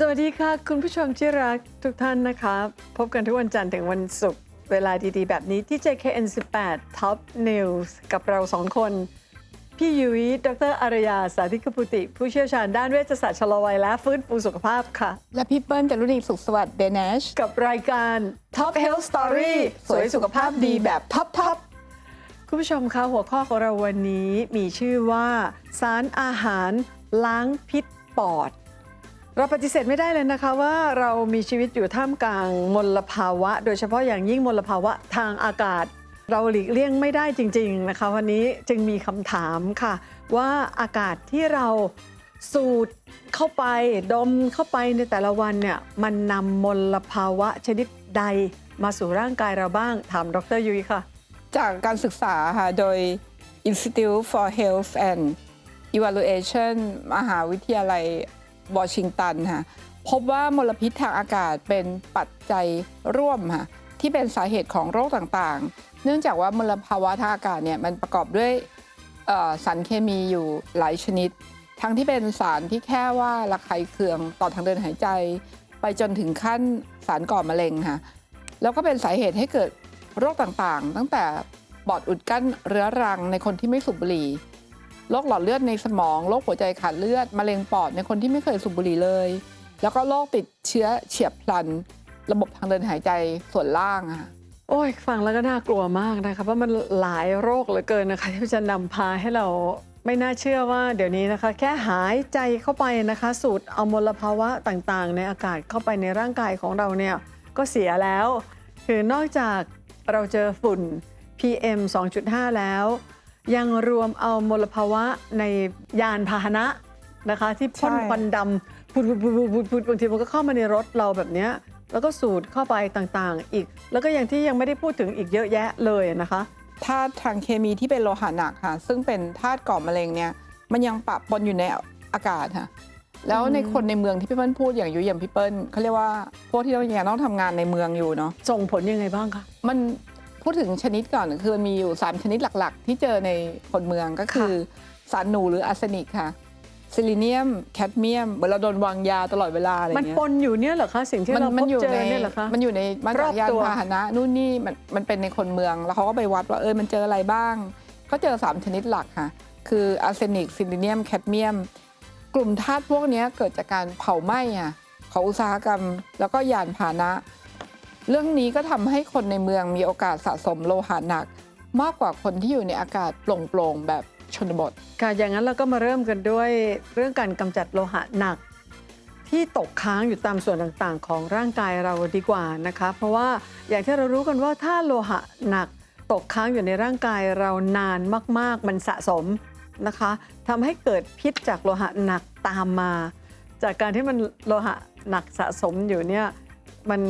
สวัสดีค่ะ คุณผู้ชมที่รักทุกท่านนะคะ พบกันทุกวันจันทร์ถึงวันศุกร์เวลาดีๆ แบบนี้ที่ JKN 18 Top News กับเราสองคน พี่ยุ้ยดรอารยา สาธิกพุติ ผู้เชี่ยวชาญด้านเวชศาสตร์ชะลอวัยและฟื้นฟูสุขภาพค่ะ และพี่เปิ้ลจารุณีสุขสวัสดิ์เบเนชกับรายการ Top Health Story สวยสุขภาพดีแบบท็อปทอปคุณผู้ชมคะหัวข้อของเราวันนี้มีชื่อว่า สารอาหารล้างพิษปอด เราปฏิเสธไม่ได้เลยนะคะว่าเรามีชีวิตอยู่ท่ามกลางมลภาวะ โดยเฉพาะอย่างยิ่งมลภาวะทางอากาศ เราหลีกเลี่ยงไม่ได้จริง ๆนะคะ วันนี้จึงมีคำถามค่ะ ว่าอากาศที่เราสูดเข้าไปดมเข้าไปในแต่ละวันเนี่ยมันนำมลภาวะชนิดใดมาสู่ร่างกายเราบ้างถามดรยุ้ยค่ะ จากการศึกษาค่ะ โดย Institute for Health and Evaluation มหาวิทยาลัย วอชิงตันค่ะพบว่ามลพิษทางอากาศเป็นปัจจัยร่วมค่ะที่เป็นสาเหตุของโรคต่างๆ เนื่องจากว่ามลภาวะทางอากาศเนี่ยมันประกอบด้วยสารเคมีอยู่หลายชนิด ทั้งที่เป็นสารที่แค่ว่าระคายเคืองต่อทางเดินหายใจ ไปจนถึงขั้นสารก่อมะเร็งค่ะแล้วก็เป็นสาเหตุให้เกิดโรคต่างๆ ตั้งแต่ปอดอุดกั้นเรื้อรังในคนที่ไม่สูบบุหรี่ โรคหลอดเลือดในสมองโรคหัวใจขาดเลือดมะเร็งปอดในคนที่ไม่เคยสูบบุหรี่เลย แล้วก็โรคติดเชื้อเฉียบพลัน ระบบทางเดินหายใจส่วนล่างอะค่ะโอ้ยฟังแล้วก็น่ากลัวมากนะคะเพราะมันหลายโรคเหลือเกินนะคะที่จะนำพาให้เราไม่น่าเชื่อว่าเดี๋ยวนี้นะคะ แค่หายใจเข้าไปนะคะ สูดเอามลภาวะต่างๆ ในอากาศเข้าไปในร่างกายของเราเนี่ยก็เสียแล้ว คือนอกจากเราเจอฝุ่น PM 2.5 แล้ว ยังรวมเอามลภาวะในยานพาหนะนะคะ ที่พ่นใช่ ควันดำพุดพุดพุดพุดพุดพุดบางทีมันก็เข้ามาในรถเราแบบเนี้ยแล้วก็สูดเข้าไปต่างๆ อีก แล้วก็อย่างที่ยังไม่ได้พูดถึงอีกเยอะแยะเลยนะคะ ธาตุทางเคมีที่เป็นโลหะหนักค่ะ ซึ่งเป็นธาตุก่อมะเร็งเนี่ย มันยังปะปนอยู่ในอากาศค่ะ แล้วในคนในเมืองที่พี่เปิ้ลพูดอย่างยุยอย่างพี่เปิ้ลเขาเรียกว่าพวกที่เรายังต้องทำงานในเมืองอยู่เนาะ ส่งผลยังไงบ้างคะ มัน พูดถึงชนิดก่อนคือมันมีอยู่ 3 ชนิดหลักๆ ที่เจอในคนเมืองก็คือสารหนูหรืออาร์เซนิกค่ะซิลิเนียม แคดเมียมเหมือนเราโดนวางยาตลอดเวลาอะไรมันเงี้ยปนอยู่เนี่ยเหรอคะสิ่งที่เราพบเจอเนี่ยเหรอคะมันอยู่ในมาจากยานรอบตัวพาหนะนู่นนี่มันมันเป็นในคนเมืองแล้วเขาก็ไปวัดว่าเออมันเจออะไรบ้าง ก็เจอ 3 ชนิดหลักค่ะคืออาร์เซนิกซิลิเนียม แคดเมียม กลุ่มธาตุพวกเนี้ยเกิดจากการเผาไหม้อะของอุตสาหกรรม แล้วก็ยานพาหนะ เรื่องนี้ก็ทำให้คนในเมืองมีโอกาสสะสมโลหะหนัก มากกว่าคนที่อยู่ในอากาศโปร่งๆแบบชนบท ค่ะอย่างนั้นเราก็มาเริ่มกันด้วยเรื่องการกำจัดโลหะหนัก ที่ตกค้างอยู่ตามส่วนต่างๆ ของร่างกายเราดีกว่านะคะ เพราะว่าอย่างที่เรารู้กันว่าถ้าโลหะหนัก ตกค้างอยู่ในร่างกายเรานานมากๆ มันสะสมนะคะทำให้เกิดพิษจากโลหะหนักตามมา จากการที่มันโลหะหนักสะสมอยู่เนี่ย มัน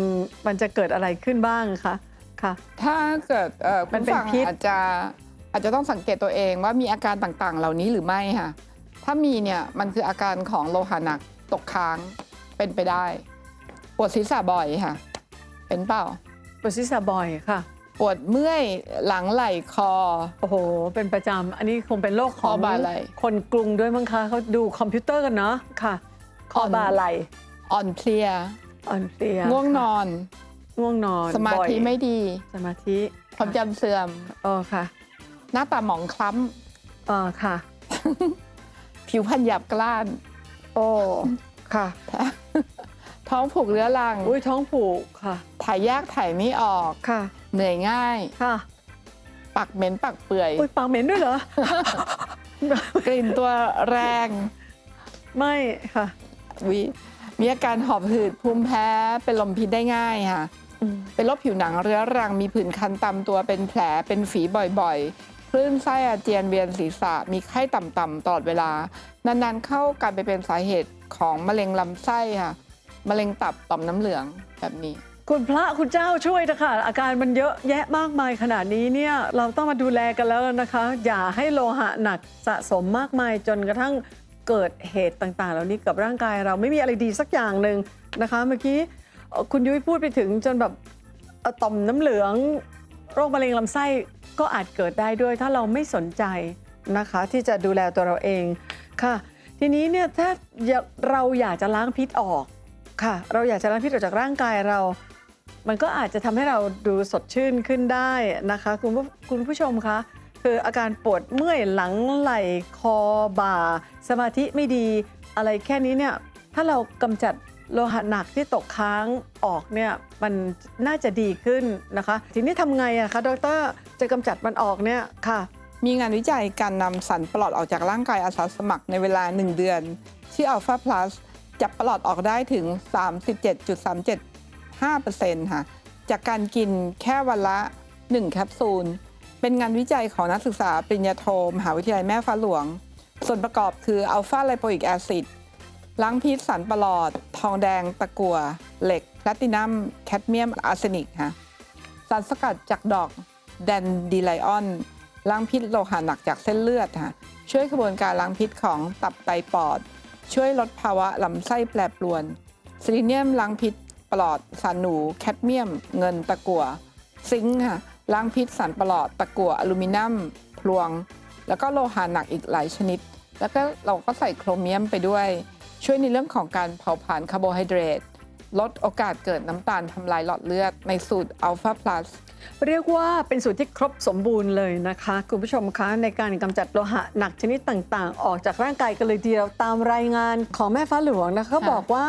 มันจะเกิดอะไรขึ้นบ้างคะค่ะ ถ้าเกิดเอ่อมัคุนณเป็นฟังพิษ อาจจะอาจจะต้องสังเกตตัวเองว่ามีอาการต่างๆ เหล่านี้หรือไม่ค่ะ ถ้ามีเนี่ยมันคืออาการของโลหะหนักตกค้างเป็นไปได้ ปวดศีรษะบ่อยค่ะ เป็นเปล่า ปวดศีรษะบ่อยค่ะ ปวดเมื่อยหลังไหล่คอ โอ้โห เป็นประจำ อันนี้คงเป็นโรคของคอบ่าไหล่ คนกรุงด้วยมั้งคะเขาดูคอมพิวเตอร์กันเนาะค่ะ คอบ่าไหล อ่อนเพลีย อ่อนเพลียง่วงนอน ง่วงนอนสมาธิบ่อยไม่ดี สมาธิความจำเสื่อม เออค่ะหน้าตาหมองคล้เออค่ะำ ผิวพรรณหยาบกร้าน โอ้ค่ะท้องผูกเรื้อรัง อุ้ยท้องผูกค่ะ ถ่ายยากถ่ายไม่ออก ค่ะเหนื่อยง่าย ค่ะปักเหม็นปักเปื่อย อุ้ยปากเหม็นด้วยเหรอ กลิ่นตัวแรง ไม่ค่ะ วิ มีอาการหอบหืดภูมิแพ้ เป็นลมพิษได้ง่ายค่ะอืมเป็นโรคผิวหนังเรื้อรังมีผื่นคันตามตัวเป็นแผลเป็นฝีบ่อยๆคลื่นไส้อาเจียนเวียนศีรษะมีไข้ต่ำๆตลอดเวลานานๆเข้ากันไปเป็นสาเหตุของมะเร็งลำไส้ค่ะมะเร็งตับต่อมน้ำเหลืองแบบนี้ คุณพระคุณเจ้าช่วยนะคะอาการมันเยอะแยะมากมายขนาดนี้เนี่ยเราต้องมาดูแลกันแล้วนะคะ อย่าให้โลหะหนักสะสมมากมายจนกระทั่ง เกิดเหตุต่างๆ เหล่านี้กับร่างกายเราไม่มีอะไรดีสักอย่างหนึ่งนะคะ เมื่อกี้เอ่อคุณยุ้ยพูดไปถึงจนแบบเอ่อต่อมน้ำเหลือง โรคมะเร็งลำไส้ก็อาจเกิดได้ด้วยถ้าเราไม่สนใจนะคะ ที่จะดูแลตัวเราเองค่ะ ทีนี้เนี่ยถ้าเราอยากจะล้างพิษออกค่ะ เราอยากจะล้างพิษออกจากร่างกายเรา มันก็อาจจะทำให้เราดูสดชื่นขึ้นได้นะคะ คุณผู้คุณผู้ชมคะ คืออาการปวดเมื่อยหลังไหล่คอบ่า สมาธิไม่ดีอะไรแค่นี้เนี่ยถ้าเรากำจัดโลหะหนักที่ตกค้างออกเนี่ยมันน่าจะดีขึ้นนะคะ ทีนี้ทำไงอะคะดรจะกำจัดมันออกเนี่ยค่ะ มีงานวิจัยการนำสารปลอดออกจากร่างกายอาสาสมัครในเวลา 1 เดือนที่อัลฟาพลัสจับปลอดออกได้ถึง 37.375%ค่ะ จากการกินแค่วันละ 1 แคปซูล เป็นงานวิจัยของนักศึกษาปริญญาโทมหาวิทยาลัยแม่ฟ้าหลวง ส่วนประกอบคืออัลฟาไลโปอิกแอซิดล้างพิษสารปลอด ทองแดง ตะกั่วเหล็กแพลตินัม แคดเมียมอาร์เซนิกค่ะสารสกัดจากดอกแดนดีไลออน ล้างพิษโลหะหนักจากเส้นเลือดค่ะช่วยกระบวนการล้างพิษของตับไตปอด ช่วยลดภาวะลำไส้แปรปรวนซิลิเนียมล้างพิษปลอดสารหนู แคดเมียม เงินตะกั่วซิงค์ค่ะ ล้างพิษสารปลอดตะกั่วอลูมิเนียมพลวง แล้วก็โลหะหนักอีกหลายชนิด แล้วก็เราก็ใส่โครเมียมไปด้วย ช่วยในเรื่องของการเผาผลาญคาร์โบไฮเดรตลดโอกาสเกิดน้ำตาลทำลายหลอดเลือดในสูตรอัลฟาพลัสเรียกว่าเป็นสูตรที่ครบสมบูรณ์เลยนะคะ คุณผู้ชมคะในการกำจัดโลหะหนักชนิดต่างๆ ออกจากร่างกายกันเลยทีเดียวตามรายงานของแม่ฟ้าหลวงนะคะเขาบอกว่า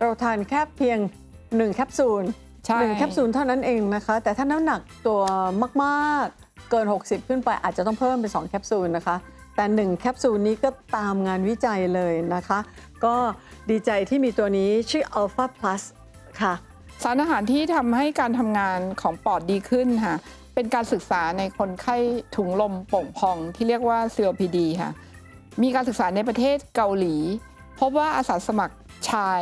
เราทานแค่เพียง 1 แคปซูล ใช่ หนึ่งแคปซูลเท่านั้นเองนะคะ แต่ถ้าน้ำหนักตัวมากๆ เกิน 60 ขึ้นไปอาจจะต้องเพิ่มเป็น 2 แคปซูลนะคะ แต่ 1 แคปซูลนี้ก็ตามงานวิจัยเลยนะคะ ก็ดีใจที่มีตัวนี้ชื่อ Alpha Plus ค่ะ สารอาหารที่ทำให้การทำงานของปอดดีขึ้นค่ะ เป็นการศึกษาในคนไข้ถุงลมโป่งพองที่เรียกว่า COPD ค่ะ มีการศึกษาในประเทศเกาหลี พบว่าอาสาสมัครชาย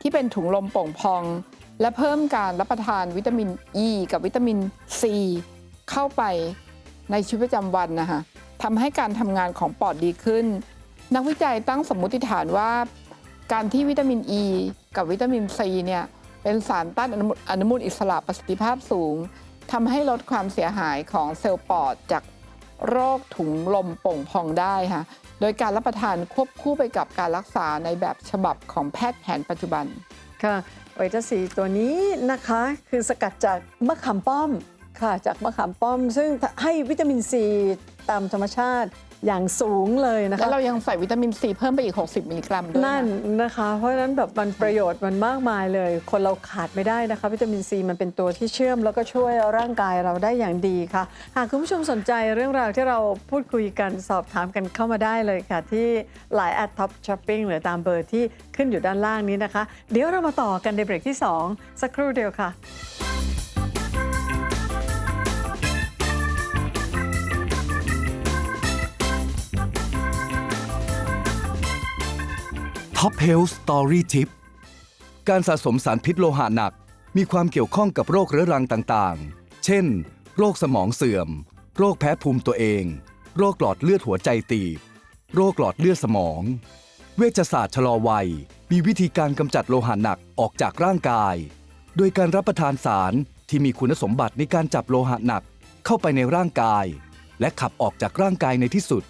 ที่เป็นถุงลมโป่งพอง และเพิ่มการรับประทานวิตามินอ e ีกับวิตามินซีเข้าไปในชีวิตประจำวันนะคะทำให้การทำงานของปอดดีขึ้น นักวิจัยตั้งสมมุติฐานว่า การที่วิตามินอ e ีกับวิตามินซีเนี่ยเป็นสารต้านอนุมูลอนุมูลอิสระประสิทธิภาพสูงทำให้ลดความเสียหายของเซลล์ปอดจากโรคถุงลมโป่งพองได้ค่ะ โดยการรับประทานควบคู่ไปกับการรักษาในแบบฉบับของแพทย์แผนปัจจุบัน ค่ะไวตาซีตัวนี้นะคะคือสกัดจากมะขามป้อมค่ะจากมะขามป้อม ซึ่งให้วิตามินซีตามธรรมชาติ อย่างสูงเลยนะแล้คะวเรายังใส่วิตามินซีเพิ่มไปอีก 60 มิลลิกรัมด้วยนั่นนะคะ เพราะฉะนั้นแบบมันประโยชน์มันมากมายเลย คนเราขาดไม่ได้นะคะ วิตามินซีมันเป็นตัวที่เชื่อม แล้วก็ช่วยร่างกายเราได้อย่างดีค่ะ หากคุณผู้ชมสนใจเรื่องราวที่เราพูดคุยกันสอบถามกันเข้ามาได้เลยค่ะ ที่ไลน์แอดท็อปช้อปปิ้งหรือตามเบอร์ที่ขึ้นอยู่ด้านล่างนี้นะคะ เดี๋ยวเรามาต่อกันในเบรกที่ 2 สักครู่เดียวค่ะ Top Health Story Tip การสะสมสารพิษโลหะหนัก มีความเกี่ยวข้องกับโรคเรื้อรังต่างๆ เช่น โรคสมองเสื่อม โรคแพ้ภูมิตัวเอง โรคหลอดเลือดหัวใจตีบ โรคหลอดเลือดสมอง เวชศาสตร์ชะลอวัย มีวิธีการกำจัดโลหะหนักออกจากร่างกาย โดยการรับประทานสารที่มีคุณสมบัติในการจับโลหะหนักเข้าไปในร่างกาย และขับออกจากร่างกายในที่สุด